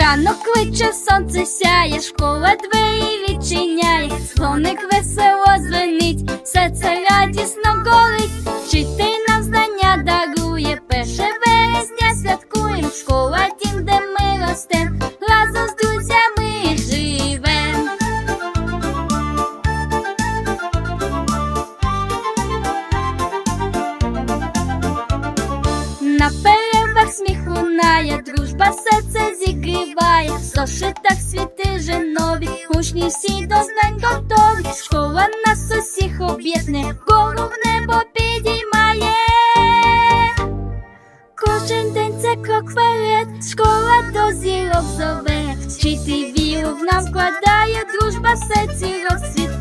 Ранок кличе, сонце сяє, школа двері відчиняє, дзвоник весело звенить, серце радісно горить, вчитель нам знання дарує, перше березня святкуєм, школа дім, де ми ростем, разом з друзями живем. На перервах сміх зігріває, зошитах світи же нові, учні всі до знань готові, школа нас усіх об'єднує, вгору в небо підіймає. Кожен день це крок вперед, школа до зірок зове, вчити віру в нам вкладає, дружба в серці розцвіт.